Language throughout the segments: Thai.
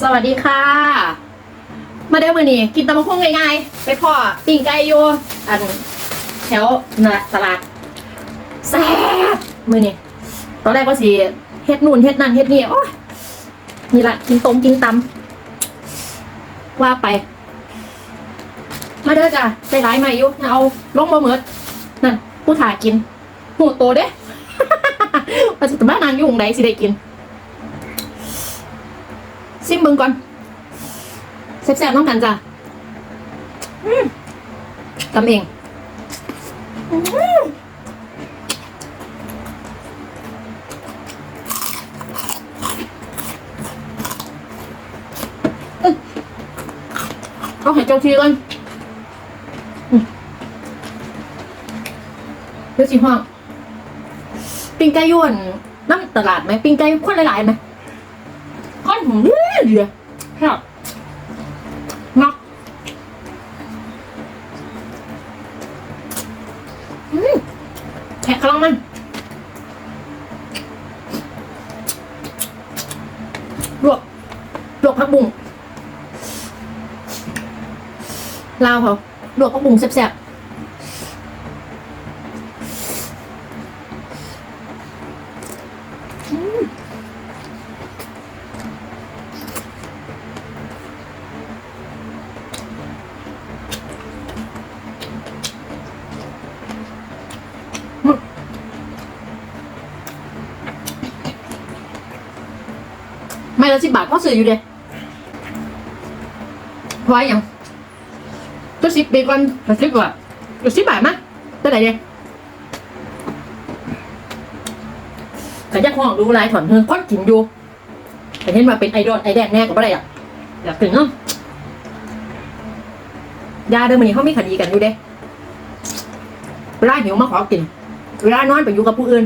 สวัสดีค่ะ มาเด้อมือนี่กินตำมะพงง่ายๆไปพ่อปิ้งไก่อยู่อันแถวนาตลาดแซ่บมือนี่ตอนแรกก็สิเฮ็ดนู่นเฮ็ดนั่นเฮ็ดนี่โอ้ยนี่ละกินต้มกินตำว่าไป มาเด้อจ้ะใจร้ายใหม่อยู่เอาลงมาเหมิดนั่นผู้ถ่ากินหูโตเด้ ว่าจะบ้านนางอยุ่งใดสิได้กิน ซิมเบิงก่อนแซ่บๆน้องกันจ้ะอืมทำเองอืมอื้อเอาให้เจ้าทีก่อนอืมเดี๋ยวสิห้องปิ้งไก่ยวนน้ำตลาดไหมปิ้งไก่คนหลายๆไหม ก้อนหืมเดียวครับนักอืมแขกกำลังมันลวกลวกผักบุ้งลาวเขาลวกผักบุ้งแซ่บๆ ไม่ละสิบบาทพ่อซื้ออยู่เด้ไว้ยังตัวสิบเบกอนละสิบบาทละสิบบาทมั้ยตัวไหนเด้แต่ยักห้องดูลายถอนเงินก้อนกินอยู่แต่เห็นว่าเป็นไอดอลไอแดงแน่ก็ไม่ได้อะอยากถึงเนาะยาเดิมมันนี่เขามีคดีกันอยู่เด้เวลาหิวมาขอกินเวลานอนไปอยู่กับผู้อื่น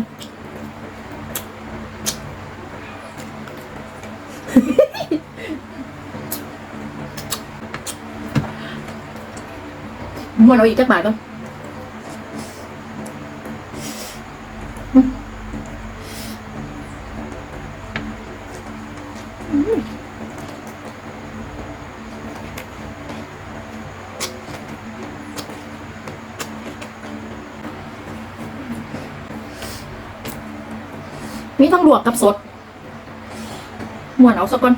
มันเอาอีกจักบาทก่อนอืมอืมมีทั้งลวกกับสดม้วนเอาสักก่อน